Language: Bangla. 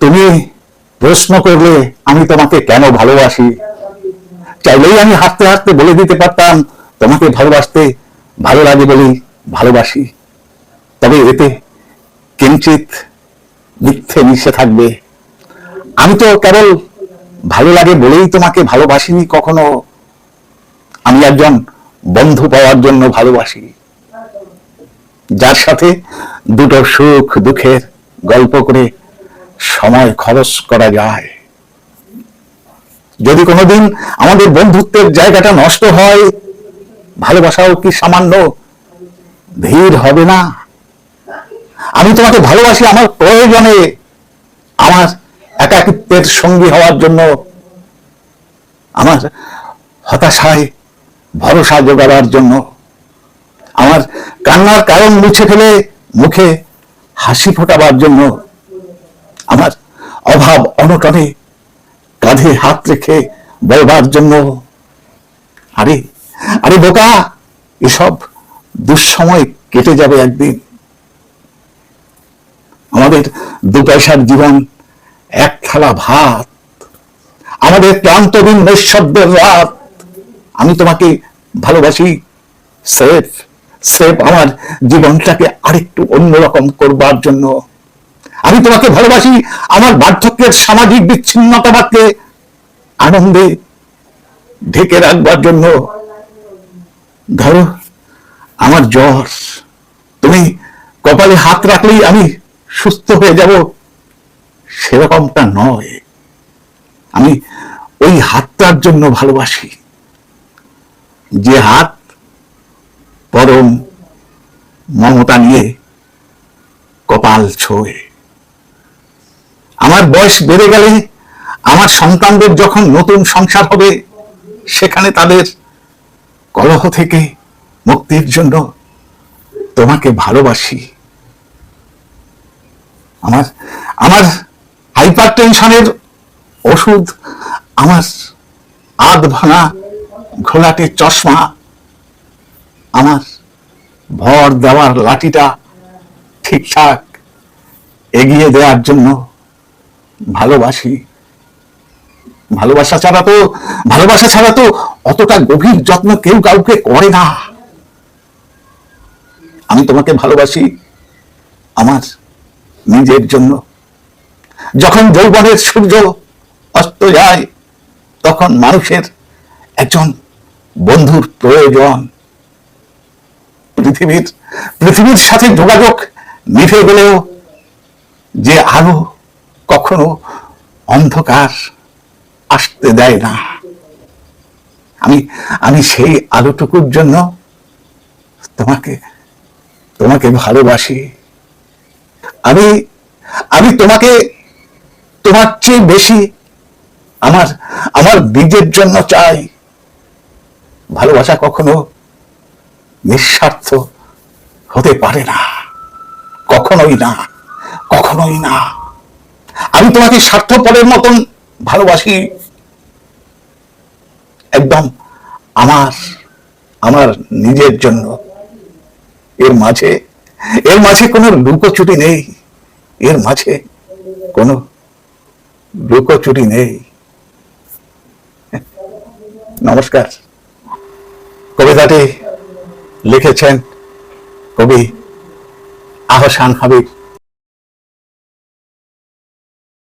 তুমি প্রশ্ন করলে আমি তোমাকে কেন ভালোবাসি? চাইলেই আমি হাসতে হাসতে বলে দিতে পারতাম, তোমাকে ভালোবাসতে ভালো লাগে বলেই ভালোবাসি। তবে এতে কিঞ্চিত মিথ্যে মিশে থাকবে। আমি তো কেবল ভালো লাগে বলেই তোমাকে ভালোবাসিনি কখনো। আমি একজন বন্ধু পাওয়ার জন্য ভালোবাসি। যার সাথে দুটো সুখ দুঃখের গল্প করে সময় খরচ করা যায়। যদি কোনোদিন আমাদের বন্ধুত্বের জায়গাটা নষ্ট হয়, ভালোবাসাও কি সামান্য ধীর হবে না? আমি তোমাকে ভালোবাসি আমার প্রয়োজনে। আমার একাকিত্বের সঙ্গী হওয়ার জন্য আমার হতাশায় ভরসা জোগাবার জন্য। আমার কান্নার কারণ মুছে ফেলে মুখে হাসি ফোটাবার জন্য। অনটনে কাঁধে হাত রেখে বলবার জন্য। আরে আরে বোকা, এসব দুঃসময় কেটে যাবে একদিন। আমাদের দু পয়সার জীবন এক থালা ভাত, আমাদের ক্লান্তদিন নৈশব্দের রাত। আমি তোমাকে ভালোবাসি, সেফ সেফ আমার জীবনটাকে আরেকটু অন্যরকম করবার জন্য। আমি তোমাকে ভালোবাসি, আমার বার্ধক্যের সামাজিক বিচ্ছিন্নতাবাদকে আনন্দে ঢেকে রাখবার জন্য। ধরো, আমার জ্বর। তুমি কপালে হাত রাখলেই আমি সুস্থ হয়ে যাব। সেরকমটা নয়। আমি ওই হাতটার জন্য ভালোবাসি। যে হাত পরম মমতা নিয়ে কপাল ছোঁয়ে। আমার বয়স বেড়ে গেলে আমার সন্তানদের যখন নতুন সংসার হবে, সেখানে তাদের কলহ থেকে মুক্তির জন্য তোমাকে ভালোবাসি। আমার আমার হাইপার টেনশনের ওষুধ, আমার আধ ভাঙা ঘোলাটে চশমা, আমার ভর দেওয়ার লাঠিটা ঠিকঠাক এগিয়ে দেওয়ার জন্য ভালোবাসি। ভালোবাসা ছাড়া তো, ভালোবাসা ছাড়া তো অতটা গভীর যত্ন কেউ কাউকে করে না। আমি তোমাকে ভালোবাসি আমার নিজের জন্য। যখন যৌবনের সূর্য অস্ত যায়, তখন মানুষের একজন বন্ধুর প্রয়োজন। পৃথিবীর পৃথিবীর সাথে যোগাযোগ মিঠে গেলেও যে আলো কখনো অন্ধকার আসতে দেয় না। আমি আমি সেই আলোটুকুর জন্য তোমাকে তোমাকে ভালোবাসি। আমি আমি তোমাকে, তোমার চেয়ে বেশি আমার আমার বীজের জন্য চাই। ভালোবাসা কখনো নিঃস্বার্থ হতে পারে না। কখনোই না কখনোই না। আমি তোমাকে স্বার্থপরের মতন ভালোবাসি। একদম আমার আমার নিজের জন্য। এর মাঝে এর মাঝে কোনো লুকোচুরি নেই। এর মাঝে কোনো লুকোচুরি নেই। নমস্কার। কবিতাটি লিখেছেন কবি আহসান হাবিব।